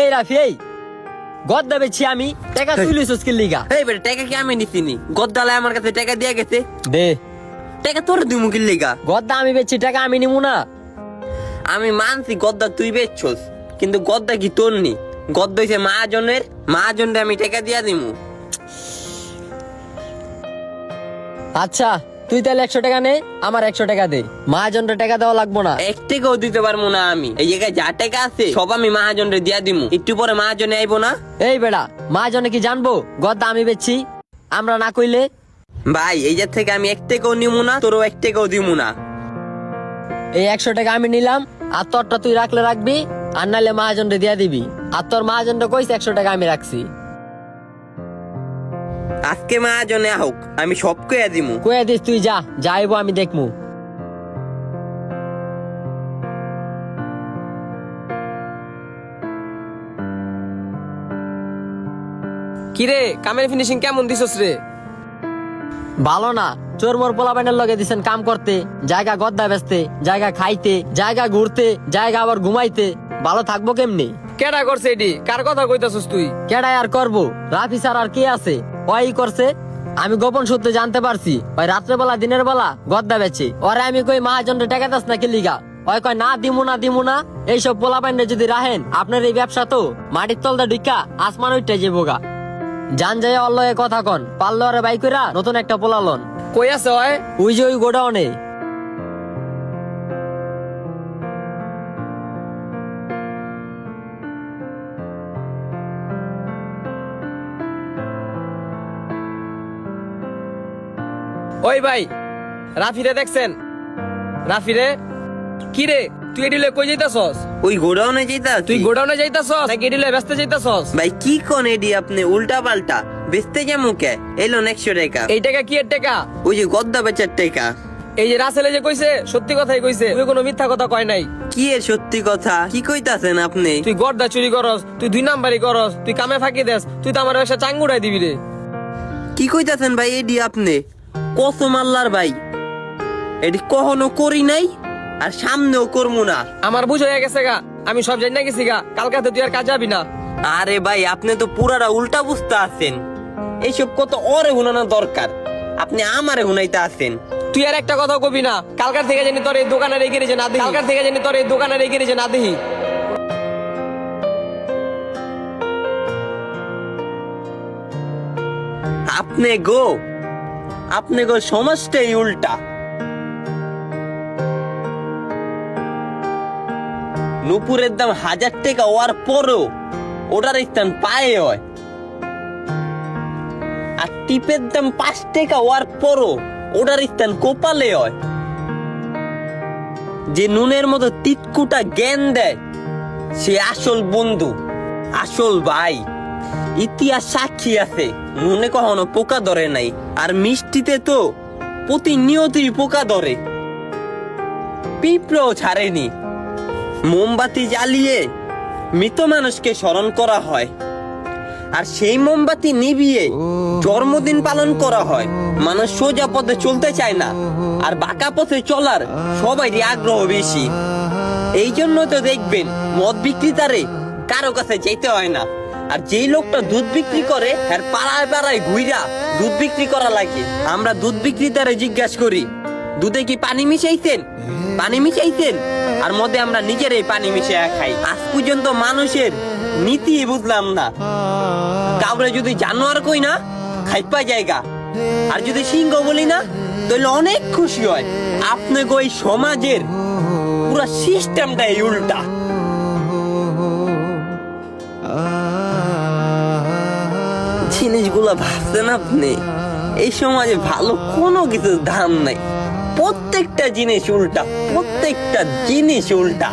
এই রাফি এই। গদ্দা বেছি আমি টাকা তুই লইছস কি লিগা। এই বেটা টাকা কি আমি নিছিনি? গদ্দালায় আমার কাছে টাকা দিয়া গেছে। দে। টাকা তোর দিমু কি লেগা? গদ্দা আমি বেচছি টাকা আমি নিমু না। আমি মানছি গদ্দা তুই বেচছস কিন্তু গদ্দা কি তোর নি? গদ্দা হইছে মহাজনের মহাজনরে আমি টাকা দিয়া দিমু। আচ্ছা। তুই তাহলে একশো টাকা নে আমার একশো টাকা দে। মহাজনটা টাকা দেওয়া লাগবো না। এক টাকাও দিতে পারব না আমি। এই জায়গায় যা টাকা আছে সব আমি মহাজনরে দিয়া দিমু। একটু পরে মহাজনে আইবো না? এই বেড়া মহাজনে কি জানব? গদ্দা আমি বেচছি। আমরা না কইলে? ভাই এই জায়গা থেকে আমি এক টাকাও নিমু না তোরও এক টাকাও দিমু না। এই একশো টাকা আমি নিলাম আর তোরটা তুই রাখলে রাখবি আর নাইলে মহাজনটা দিয়া দিবি। আর তোর মহাজনটা কইছে একশো টাকা আমি রাখছি। আজকে মহাজনে হোক আমি সব কইয়া দিমু। কয়ে দিস তুই যা যাইবো আমি দেখমু। কিরে কামের ফিনিশিং কেমন দিছস রে? ভালো না চোর মোর পোলাপাইনের লগে দিছেন কাম করতে জায়গা গদ্দা বেচতে জায়গা খাইতে জায়গা ঘুরতে জায়গা আবার ঘুমাইতে। ভালো থাকব কেমনি? কেডা করছে এডি? কার কথা কইতাছস তুই? কেডাই আর করব? রাফি স্যার আর কে আছে? ওই করছে? আমি গোপন সূত্রে জানতে পারছি। ওই রাত্রে বেলা দিনের বেলা গদ্দা বেচে। ওরে আমি কই মহাজনটা টাকা দাস না কি লিগা? ওই কয় না দিমু না দিমু না। এইসব পোলা পোলাপাইনে যদি রাহেন আপনার এই ব্যবসা তো মাটির তলদা ঢুকা আসমান উঠতে যাবোগা জান যায় অল্লয়ে কথা কন। পারলে ওরে বাই কইরা নতুন একটা পোলালন কই আছে ওই? ওই যে ওই গোডাউনে। ওই ভাই রাফিরে দেখছেন? রাফিরে? কি রে তুই এডিলে কই যাইতাছস? ওই গোডাউনে যাইতা তুই গোডাউনে যাইতাছস? নাকি এডিলে ব্যস্ত যাইতাছস? ভাই কি কোন এডি আপনি? উল্টা পাল্টা বেচতে যাব কে? এলো একশো টাকা। এই টাকা কি এর টাকা? ওই যে গদ্দা বেচার টাকা। এই যে রাসেলে যে কইছে সত্যি কথাই কইছে। তুই কোনো মিথ্যা কথা কয় নাই। কি এর সত্যি কথা? কি কইতাছেন আপনি? তুই গর্দা চুরি করস তুই দুই নাম্বারই করস তুই কামে ফাঁকি দেস তুই তো আমার ব্যবসা চাঙ্গুড়াই দিবি রে। কি কইতাছেন ভাই এডি আপনি? কসম আল্লাহর ভাই। এডি কখনো করি নাই আর সামনেও করব না। আমার বুঝ হয়ে গেছে গা আমি সব জানি না গেছি গা কালকাতে তুই আর কাজ যাবি না। আরে ভাই আপনি তো পুরাটা উল্টা বুঝতে আছেন। এইসব কত অরে হুনানো দরকার। আপনি আমারে হুনাইতে আছেন। তুই আর একটা কথা কবি না কালকার থেকে জানি তোর এই দোকানে রেখে যে না দেখি কালকার থেকে জানি তোর এই দোকানে রেখে যে না দেখি আপনি গো আপনি গো সমাজটাই উল্টা। নুপুরের দাম হাজার টাকা হওয়ার পরও ওটার স্থান পায়ে হয়। আর টিপের দাম পাঁচ টাকা হওয়ার পরও ওটার স্থান কোপালে হয়। যে নুনের মতো তিতকুটা জ্ঞান দেয়, সে আসল বন্ধু, আসল ভাই। ইতিহাস সাক্ষী আছে। নুনে কখনো পোকা ধরে নাই। আর মিষ্টিতে তো প্রতিনিয়তই পোকা ধরে। পিঁপড়েও ছাড়েনি। মোমবাতি জ্বালিয়ে মৃত মানুষকে স্মরণ করা হয়। আর সেই মোমবাতি নিভিয়ে জন্মদিন পালন করা হয়। মানুষ সোজা পথে চলতে চায় না। আর বাঁকা পথে চলার সবারই আগ্রহ বেশি। এই জন্য তো দেখবেন, মদ বিক্রেতারে কারও কাছে যেতে হয় না। আর যেই লোকটা দুধ বিক্রি করে আর পাড়ায় পাড়ায় ঘুইরা দুধ বিক্রি করা লাগে। আমরা দুধ বিক্রেতারে জিজ্ঞাসা করি, দুধে কি পানি মিশাইছেন? পানি মিশাইছেন? আর মধ্যে আমরা নিজেরাই পানি মিশিয়ে খাই। আজ পর্যন্ত মানুষের নীতি বুঝলাম না। কাউরে যদি জানোয়ার কই না, খাইপা জায়গা। আর যদি সিংহ বলি না, তাহলে অনেক খুশি হয়। আপনাকে ওই সমাজের পুরো সিস্টেমটাই উল্টা। জিনিসগুলো ভাবছেন আপনি? এই সমাজে ভালো কোনো কিছু দাম নাই। প্রত্যেকটা জিনিস উল্টা, প্রত্যেকটা জিনিস উল্টা।